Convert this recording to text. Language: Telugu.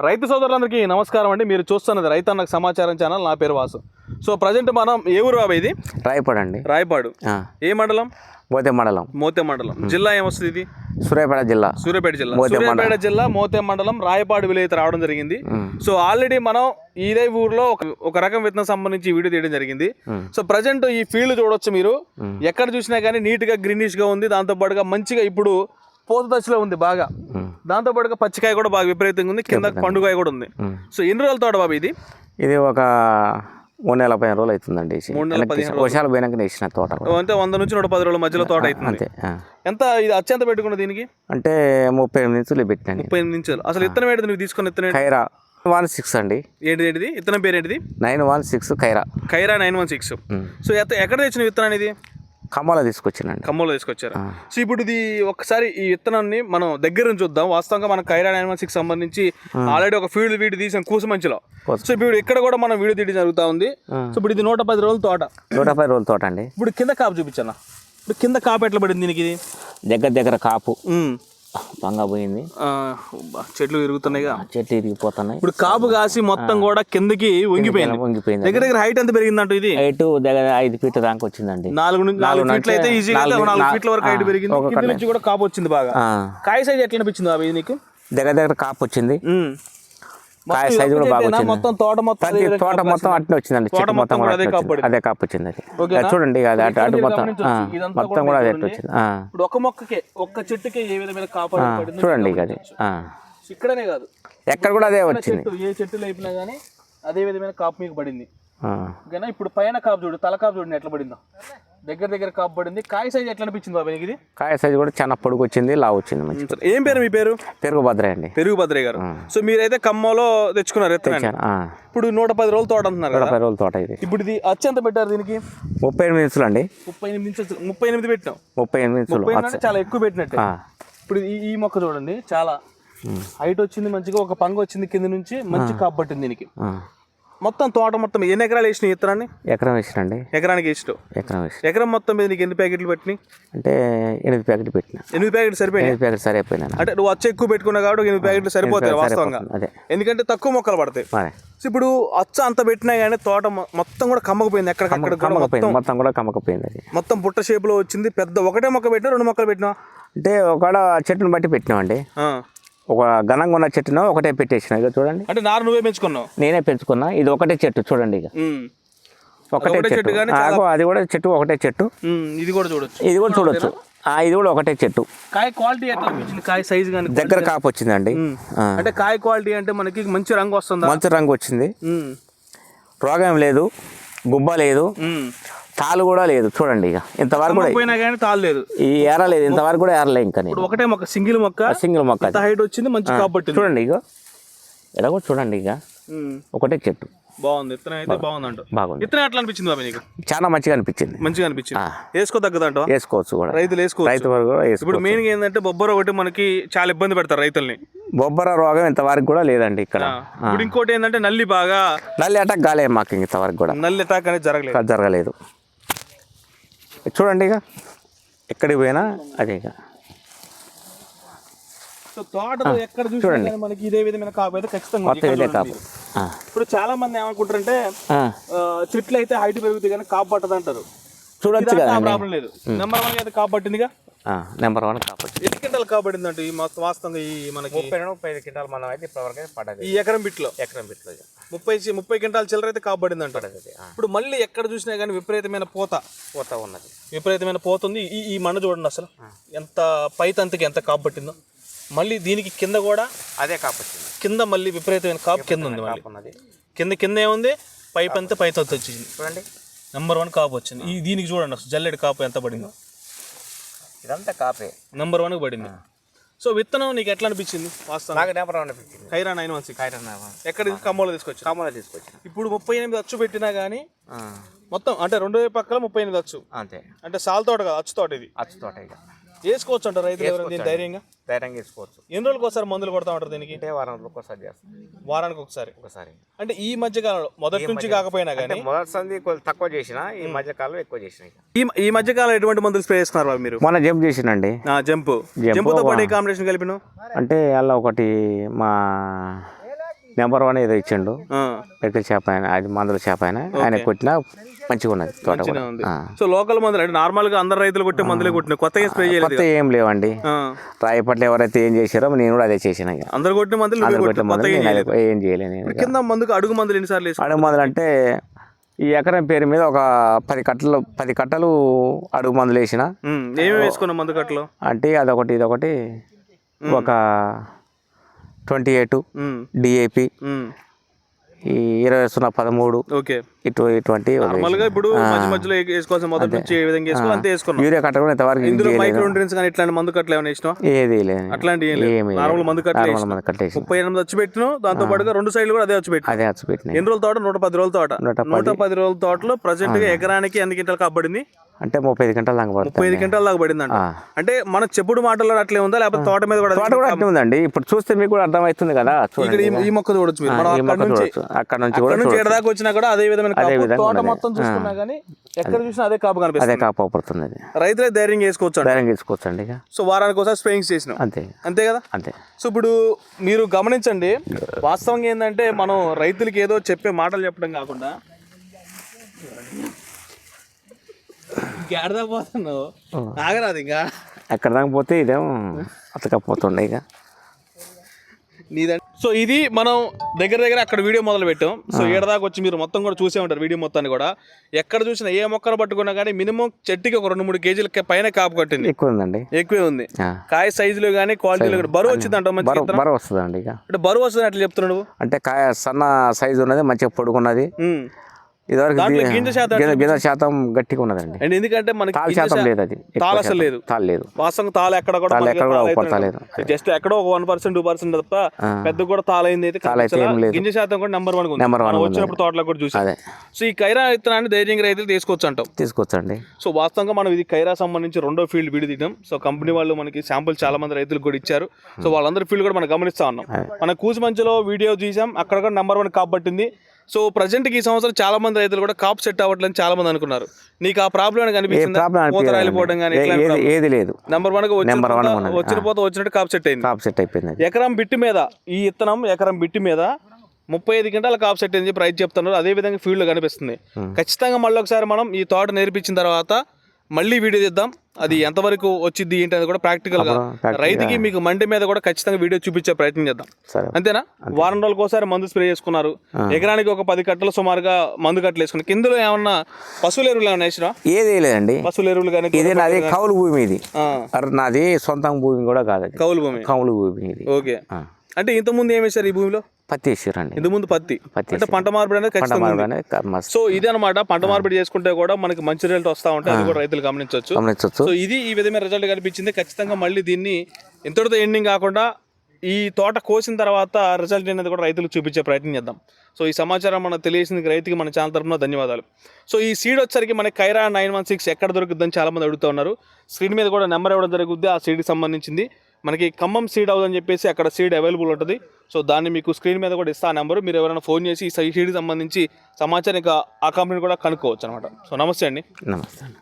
రైతు సోదరులందరికీ నమస్కారం అండి. మీరు చూస్తున్నది రైతన్నకు సమాచారం ఛానల్. నా పేరు వాసు. సో ప్రజెంట్ మనం ఏ ఊరు బాబా ఇది? రాయపడండి రాయపాడు. ఏ మండలం? మోతే మండలం. మోతే మండలం. జిల్లా ఏమొస్తుంది ఇది? సూర్యాపేట జిల్లా. సూర్యాపేట జిల్లా. సూర్యాపేట జిల్లా మోతే మండలం రాయపాడు విలేజ్ రావడం జరిగింది. సో ఆల్రెడీ మనం ఇదే ఊర్లో ఒక రకం విత్తనం సంబంధించి వీడియో తీయడం జరిగింది. సో ప్రజెంట్ ఈ ఫీల్డ్ చూడొచ్చు మీరు. ఎక్కడ చూసినా కానీ నీట్గా గ్రీనిష్గా ఉంది. దాంతో పాటుగా మంచిగా ఇప్పుడు పూత దశలో ఉంది బాగా. దాంతో పాటుగా పచ్చికాయ కూడా బాగా విపరీతంగా ఉంది. కింద పండుగాయ కూడా ఉంది. సో ఎన్ని రోజుల తోట బాబు ఇది? ఇది ఒక మూడు నెలల పదిహేను రోజులు అవుతుందండి వర్షాలు పోయినాక వేసిన తోట. అంటే వంద నుంచి నూట పది రోజుల మధ్యలో తోట అవుతుంది. అంతే. ఎంత ఇది అత్యంత పెట్టుకున్న దీనికి? అంటే ముప్పై ఎనిమిది ఇంచులు పెట్టినాను ముప్పై ఎనిమిది నిమిషాలు అసలు ఇత్తనం ఏంటి నువ్వు తీసుకున్న ఇత్తనం ఏంటి? ఖైరా వన్ సిక్స్ అండి. ఏంటిది ఏంటిది? ఇత్తనం పేరు ఏంటిది nine one six ఖైరా. ఖైరా nine one six. So ఎక్కడ తెచ్చిన విత్తనం ఇది ఖమ్మంలో తీసుకొచ్చినండి. ఖమ్మంలో తీసుకొచ్చారు. సో ఇప్పుడు ఇది ఒకసారి ఈ విత్తనాన్ని మనం దగ్గర నుంచి చూద్దాం. వాస్తవంగా మన నైన్ వన్ సిక్స్ సంబంధించి ఆల్రెడీ ఒక ఫీల్డ్ వీడియో తీసాం కూసుమంచిలో. కూసు. సో ఇప్పుడు ఇక్కడ కూడా మనం వీడియో తీయడం జరుగుతూ ఉంది. సో ఇప్పుడు ఇది నూట పది రోజుల తోట. నూట పది రోజుల తోట అండి. ఇప్పుడు కింద కాపు చూపించాను? ఇప్పుడు కింద కాపు ఎట్లా పడింది దీనికి? దగ్గర దగ్గర కాపు. పోయింది. చెట్లు విరుగుతున్నాయిగా చెట్లు ఇరిగిపోతున్నాయి. ఇప్పుడు కాపు కాసి మొత్తం కూడా కిందకి వంగిపోయింది. వంగిపోయింది. దగ్గర దగ్గర హైట్ ఎంత పెరిగిందంట ఇది? హైట్ దగ్గర ఐదు ఫీట్ల దాకా వచ్చిందండి. నాలుగు నుంచి నాలుగు ఫీట్లు అయితే ఈజీగా నాలుగు- ఫీట్ల వరకు హైట్ పెరిగింది. ఒక కింద నుంచి కూడా కాపు వచ్చింది బాగా. కాయ సైజ్ ఎట్లా అనిపించింది బాబు ఇది నీకు? దగ్గర దగ్గర కాపు వచ్చింది. కాయ మొత్తం సైజు కూడా ఇది బాగా ఒకటేనా? వచ్చింది. మొత్తం తోట మొత్తం ప్రతి తోట మొత్తం? అట్నే వచ్చింది తోట చెట్టు మొత్తం కూడా అదే కాపు వచ్చింది. అదే చూడండి అది అటు మొత్తం మొత్తం కూడా అదే. వచ్చింది. ఇప్పుడు ఒక మొక్కకే ఒక్క చెట్టుకే ఏ విధమైన కాపు చూడండి అది. ఆ. ఇక్కడనే కాదు. ఎక్కడ కూడా అదే వచ్చింది. చెట్టు ఏ చెట్టు లేపినా కానీ అదే విధమైన కాపు మీకు పడింది. ఓకేనా? ఇప్పుడు పైన కాపు చూడు తల కాపు చూడండి ఎట్లా పడిందో. దగ్గర దగ్గర కాపు పడింది కాయ సైజ్ ఎట్లా అనిపించింది బాబా ఇది? కాయ సైజు కూడా చాలా పొడుగు వచ్చింది లావు వచ్చింది మంచి ఏం పేరు మీ పేరు? పెరుగు భద్ర అండి. పెరుగు భద్రయ్య గారు. సో మీరైతే ఖమ్మంలో తెచ్చుకున్నారు ఇప్పుడు నూట పది రోజులు తోట అంటున్నారు కదా. నలభై రోజుల తోట ఇది. ఇప్పుడు ఇది అత్యంత పెట్టారు దీనికి? ముప్పై ఎనిమిది ఇంచులు అండి. ముప్పై ఎనిమిది ఇంచెస్ ముప్పై ఎనిమిది పెట్టినాం. ముప్పై ఎనిమిది ఇంచులు అంటే చాలా ఎక్కువ పెట్టినట్టే. ఆ, ఇప్పుడు ఈ మొక్క చూడండి చాలా హైట్ వచ్చింది మంచిగా ఒక పంగు వచ్చింది కింద నుంచి మంచి కాపు పట్టింది దీనికి. ఆ. మొత్తం తోట మొత్తం ఎన్ని ఎకరాలు వేసిన ఇత్తనాన్ని ఎకరం వేసినండి ఎకరానికి వేసినావు? ఎకరం వేసి ఎకరం మొత్తం మీద నీకు ఎన్ని ప్యాకెట్లు పెట్టినాయి? అంటే ఎనిమిది ప్యాకెట్ పెట్టిన. ఎనిమిది ప్యాకెట్లు సరిపోయినాయి? ఎనిమిది ప్యాకెట్ సరిపోయినా అంటే నువ్వు అచ్చ ఎక్కువ పెట్టుకున్నావు కాబట్టి ఎనిమిది ప్యాకెట్లు సరిపోతాయి వాస్తవంగా. అదే. ఎందుకంటే తక్కువ మొక్కలు పడతాయి. ఇప్పుడు అచ్చ అంత పెట్టినా కానీ తోట మొత్తం కూడా కమ్మకపోయింది ఎక్కడికక్కడ కూడా కమ్మకపోయింది. మొత్తం. కూడా కమ్మకపోయింది అది. మొత్తం బుట్ట షేప్లో వచ్చింది. పెద్ద ఒకటే మొక్క పెట్టినా రెండు మొక్కలు పెట్టినా? అంటే ఒకడ చెట్టును బట్టి పెట్టినామండి. ఒక ఘనంగా ఉన్న చెట్టును ఒకటే పెట్టేసిన. ఇక చూడండి. అంటే నారు నువ్వే పెంచుకున్నావు? నేనే పెంచుకున్నా. ఇది ఒకటే చెట్టు చూడండి ఇక. ఒకటే చెట్టు. ఆగో, అది కూడా చెట్టు ఒకటే చెట్టు. ఇది కూడా చూడొచ్చు. ఇది కూడా చూడొచ్చు. ఆ, ఇది కూడా ఒకటే చెట్టు. కాయ క్వాలిటీ కాయ సైజ్ కానీ దగ్గర కాపు వచ్చిందండి. అంటే కాయ క్వాలిటీ అంటే మనకి మంచి రంగు వస్తుందా? మంచి రంగు వచ్చింది. రోగం లేదు గుబ్బ లేదు. తాలు కూడా లేదు చూడండి ఇక. ఇంతవరకు కూడా పోయినా కానీ తాళలేదు ఈ ఏరలేదు ఇంతవరకు కూడా ఏరలే ఇంకా నేను. ఒకటే మొక్క సింగిల్ మొక్క సింగిల్ మొక్క ఇంత. హైట్ వచ్చింది మంచి కాపు పట్టింది. చూడండి ఇక కూడా చూడండి ఇక. ఒకటే చెట్టు. బాగుంది ఇత్తనం అయితే బాగుందంట. బాగుంది. ఇత్తనం ఎట్లా అనిపించింది బాబు నీకు? చాలా మంచిగా అనిపించింది. మంచిగా అనిపించింది. ఆ. వేసుకో తగ్గదంట? వేసుకోవచ్చు కూడా. రైతులు వేసుకోవచ్చు. రైతు వరకు కూడా ఇప్పుడు మెయిన్ ఏంటంటే బొబ్బర ఒకటి మనకి చాలా ఇబ్బంది పెడతారు రైతుల్ని. బొబ్బర రోగం ఇంతవరకు కూడా లేదండి ఇక్కడ. ఇప్పుడు ఇంకోటి ఏంటంటే నల్లి బాగా నల్లి అటాక్ కాలే మాకు ఇంతవరకు కూడా. నల్లి అటాక్ అనేది జరగలేదు. జరగలేదు. చూడండి ఇక. ఎక్కడికి పోయినా అదే ఇక. సో తోటలో ఎక్కడ మనకి ఇదే విధమైన కాపు అయితే ఖచ్చితంగా చూడండి. ఇప్పుడు చాలా మంది ఏమనుకుంటారంటే చెట్లు అయితే హైట్ పెరుగుతాయి కానీ కాపు పట్టదు అంటారు చూడొచ్చు కదండి ప్రాబ్లం లేదు. నెంబర్ వన్ అయితే కాపు పట్టిందిగా? నెంబర్ వన్ కాపు పడింది అంటే ఈ మొత్తం వాస్తవంగా ఈ మనకి ముప్పై రెండు ముప్పై ఐదు క్వింటాలు మనం అయితే ఇప్పటివరకు పడదు ఈ ఎకరం బిట్లో? ఎకరం బిట్లో ముప్పై ముప్పై క్వింటాల చిల్లర అయితే కాపు పడింది అంటారు ఇప్పుడు మళ్ళీ ఎక్కడ చూసినా కానీ విపరీతమైన పోత. పోతా ఉన్నది. విపరీతమైన పోతుంది. ఈ ఈ మണ്ണ చూడండి అసలు. ఎంత పైతంతకి ఎంత కాపు పట్టిందో మళ్ళీ దీనికి కింద కూడా అదే కాపొచ్చింది కింద మళ్ళీ విపరీతమైన కాపు కింద ఉంది మళ్ళీ. కింద కింద ఏముంది పైప్ అంతా పైతంత వచ్చింది. చూడండి. నెంబర్ వన్ కాపు వచ్చింది. ఈ దీనికి చూడండి అసలు జల్లెడి కాపు ఎంత పడిందో. ఇదంతా కాపే. నెంబర్ వన్ పడింది. సో విత్తనం నీకు ఎట్లా అనిపించింది? వాస్తవం నాకు వన్ అనిపించింది. ఖైరా నైన్ వన్ సిక్స్ కాయటన్నా ఎక్కడ ఇది ఖమ్మంలో తీసుకొచ్చి కామలో తీసుకొచ్చిన ఇప్పుడు ముప్పై ఎనిమిది అచ్చు పెట్టినా కానీ మొత్తం అంటే రెండు పక్కల ముప్పై ఎనిమిది అచ్చు. అంతే. అంటే సాల్ తోట కాదు అచ్చు తోట ఇది. అచ్చు తోట ఇక. వేసుకోవచ్చు అంటారు రైతులు ఎవరైనా దీన్ని ధైర్యంగా? ధైర్యంగా వేసుకోవచ్చు. ఎన్ని రోజులకు ఒకసారి మందులు కొడతా ఉంటారు దీనికి? అంటే వారం రోజులకు ఒకసారి చేస్తాం. వారానికి ఒకసారి? ఒకసారి. అంటే ఈ మధ్య కాలంలో మొదటి నుంచి కాకపోయినా కానీ? మొదటి సంది తక్కువ చేసిన ఈ మధ్య కాలం ఎక్కువ చేసిన ఈ ఈ మధ్య కాలం ఎటువంటి మందులు స్ప్రే చేస్తున్నారు మీరు? మొన్న జంప్ చేసినండి. జంపు. జంపుతో పాటు ఏ కాంబినేషన్ కలిపిన అంటే అలా ఒకటి మా నెంబర్ వన్ ఏదో ఇచ్చిండు. మెడికల్ షాప్ ఆయన అది మందుల షాప్ ఆయన ఆయన కొట్టినా మంచిగా ఉన్నది తోట. సో లోకల్ మందులు అంటే నార్మల్గా అందరు రైతులు కొట్టే మందులే కొట్టిన స్ప్రే చేయలేదు కొత్త ఏం లేవండి. రాయపట్ల ఎవరైతే ఏం చేశారో నేను కూడా అదే చేసిన అందరు కొట్టిన మందులు అందరు కొట్టిన మందులు ఏం చేయలేదు. కింద మందుకు అడుగు మందులు ఎన్నిసార్లు అడుగు మందులు అంటే ఈ ఎకరం పేరు మీద ఒక పది కట్టలు పది కట్టలు అడుగు మందులు వేసిన. ఏమేమి వేసుకున్నాం మందు కట్టలో? అంటే అదొకటి ఇదొకటి ఒక ట్వంటీ ఎయిట్ డిఏపి ఈ ఇరవై సున్నా పదమూడు. ఓకే. ఇటు ఇటువంటి ఒక నార్మల్గా ఇప్పుడు మధ్య మధ్యలో వేసుకోవాల్సిన మొదటి నుంచి ఏ విధంగా వేసుకోవాలి అంతే వేసుకున్నాం. యూరియా కట్ట కూడా ఇంతవరకు ఇందులో. మైక్రో న్యూట్రియన్స్ కానీ ఇట్లాంటి మందు కట్టలు ఏమైనా వేసినావా? ఏది లేదు అట్లాంటి నార్మల్ మందు కట్టలు నార్మల్ వేసినాం. మందు కట్టేసి ముప్పై ఎనిమిది వచ్చి పెట్టిన దాంతో పాటుగా రెండు సైడ్లు కూడా అదే వచ్చి పెట్టిన అదే వచ్చి పెట్టినాయి. ఎన్ని రోజుల తోట? నూట పది రోజుల తోట. నూట పది. రోజుల తోటలో ప్రజెంట్గా ఎకరానికి ఎన్ని క్వింటాలు కాబడింది అంటే ముప్పై ఐదు గంటల దాకా ముప్పై ఐదు క్వింటాల దాకా పడిందంట. ఆ. అంటే మన చెప్పుడు మాటల్లో అట్లే ఉందా? లేకపోతే తోట మీద కూడా తోట కూడా అట్నే ఉందండి. ఇప్పుడు చూస్తే మీకు కూడా అర్థమవుతుంది కదా. ఈ- మొక్క చూడొచ్చు అక్కడ నుంచి అక్కడ నుంచి దాకా వచ్చినా కూడా అదే విధమైన కాపు. తోట. మొత్తం చూసుకున్నా కానీ ఎక్కడ చూసినా అదే కాపు అదే కనిపిస్తుంది కాపు పడుతుంది అది రైతులే ధైర్యం చేసుకోవచ్చు. ధైర్యం తీసుకోవచ్చండి ఇక. సో వారానికి ఒకసారి స్ప్రేయింగ్స్ చేసినాం. అంతే. అంతే కదా? అంతే. సో ఇప్పుడు మీరు గమనించండి వాస్తవంగా ఏంటంటే మనం రైతులకి ఏదో చెప్పే మాటలు చెప్పడం కాకుండా ఇంకేడదా పోతున్నావు? ఆగరాదు ఇంకా. అక్కడ దాకా పోతే ఇదేమో అతకపోతుండే ఇక. నీదంటే సో ఇది మనం దగ్గర దగ్గర అక్కడ వీడియో మొదలు పెట్టాం సో ఏడదాకా వచ్చి మీరు మొత్తం కూడా చూసే ఉంటారు వీడియో మొత్తాన్ని కూడా. ఎక్కడ చూసినా ఏ మొక్కను పట్టుకున్నా కానీ మినిమం చెట్టుకి ఒక రెండు మూడు కేజీల పైన కాపు కట్టింది. ఎక్కువ ఉందండి. ఎక్కువే ఉంది. కాయ సైజులో కానీ క్వాలిటీలో కానీ బరువు వచ్చింది అంట మంచి బరువు వస్తుందండి అంటే బరువు వస్తుంది అట్లా చెప్తున్నాడు. అంటే కాయ సన్న సైజు ఉన్నది మంచిగా పొడుగున్నది. ఇదివరకు గింజ శాతం గింజ శాతం గట్టిగా ఉన్నదండి. అండ్ ఎందుకంటే మనకి గింజ శాతం లేదు అది తాలు అసలు. లేదు. తాలు లేదు. వాస్తవంగా తాళ ఎక్కడ కూడా ఎక్కడ కూడా తాళ అయితే జస్ట్ ఎక్కడో ఒక వన్ పర్సెంట్ టూ పర్సెంట్ తప్ప పెద్ద కూడా అయితే తాళ అయితే. ఏం లేదు. గింజ శాతం కూడా నెంబర్ వన్ మనం ఉంది. వచ్చినప్పుడు తోటలో కూడా చూసాం. సో ఈ కైరా విత్తనాన్ని ధైర్యంగా రైతులు తీసుకోవచ్చు అంటాం. తీసుకొచ్చండి. సో వాస్తవంగా మనం ఇది కైరా సంబంధించి రెండో ఫీల్డ్ వీడి తీయడం సో కంపెనీ వాళ్ళు మనకి శాంపుల్ చాలా మంది రైతులకు కూడా ఇచ్చారు. సో వాళ్ళందరి ఫీల్డ్ కూడా మనం గమనిస్తా ఉన్నాం. మన కూసుమంచిలో వీడియో తీసాం. అక్కడ కూడా నెంబర్ వన్ కాప్ పట్టింది సో ప్రజెంట్కి ఈ సంవత్సరం చాలా మంది రైతులు కూడా కాప్ సెట్ అవ్వట్లని చాలా మంది అనుకున్నారు. నీకు ఆ ప్రాబ్లం ఏ కనిపించింది ప్రాబ్లం పూత రాలిపోవడం కానీ ఏది ఏది లేదు. నెంబర్ వన్ వచ్చిన పూత- వచ్చినట్టు కాప్ సెట్ అయింది. కాపు సెట్ అయిపోయింది. ఎకరం బిట్టి మీద ఈ ఇత్తనం ఎకరం బిట్టి మీద ముప్పై ఐదు గంటల కాప్ సెట్ అని చెప్పి రైతు చెప్తున్నారు. అదే విధంగా ఫీల్డ్లో కనిపిస్తుంది. ఖచ్చితంగా మళ్ళీ ఒకసారి మనం ఈ తోట నేర్పించిన తర్వాత మళ్ళీ వీడియో తీద్దాం. అది ఎంతవరకు వచ్చింది ఏంటి అనేది కూడా ప్రాక్టికల్గా రైతుకి మీకు మండి మీద కూడా ఖచ్చితంగా వీడియో చూపించే ప్రయత్నం చేద్దాం. అంతేనా? వారం రోజులకు ఒకసారి మందు స్ప్రే చేసుకున్నారు. ఎకరానికి ఒక పది కట్టలు సుమారుగా మందు కట్టలు వేసుకున్నారు. కిందలో ఏమన్నా పశువుల ఎరువులు ఏమన్నా వేసినా ఏది లేదండి పశువుల ఎరువులు కానీ ఇది నాది కౌలు భూమి ఇది. నాది సొంతం భూమి కూడా కాదు కౌలు భూమి. కౌలు భూమి ఓకే. అంటే ఇంత ముందు ఏం వేశారు ఈ భూమిలో? పత్తి వేసిరండి ఇంత ముందు పత్తి. పత్తి అంటే పంట మార్పిడి అనేది పంట ఖచ్చితంగా ఉంది. మారగానే క- మస్తు. సో ఇది అనమాట పంట మార్పిడి చేసుకుంటే కూడా మనకి మంచి రిజల్ట్ వస్తా ఉంటాయి అది కూడా రైతులు గమనించవచ్చు. గమనించవచ్చు. సో ఇది ఈ విధమైన రిజల్ట్ కనిపించింది. ఖచ్చితంగా మళ్ళీ దీన్ని ఇంతటితో ఎండింగ్ కాకుండా ఈ తోట కోసిన తర్వాత రిజల్ట్ అనేది కూడా రైతులకు చూపించే ప్రయత్నం చేద్దాం. సో ఈ సమాచారం మనకు తెలియసింది రైతుకి మన ఛానల్ తరపున ధన్యవాదాలు. సో ఈ సీడ్ వచ్చరికి మనకి కైరా నైన్ వన్ సిక్స్ ఎక్కడ దొరుకుతుందని చాలా మంది అడుగుతూ ఉన్నారు. స్క్రీన్ మీద కూడా నెంబర్ ఇవ్వడం జరుగుద్ది. ఆ సీడ్కి సంబంధించింది. మనకి ఖమ్మం సీడ్ హౌస్ అని చెప్పేసి అక్కడ సీడ్ అవైలబుల్ ఉంటుంది. సో దాన్ని మీకు స్క్రీన్ మీద కూడా ఇస్తా నెంబరు మీరు ఎవరైనా ఫోన్ చేసి ఈ సీడ్కి సంబంధించి సమాచారం ఇంకా ఆ కంపెనీ కూడా కనుక్కోవచ్చు అనమాట సో నమస్తే అండి. నమస్తే అండి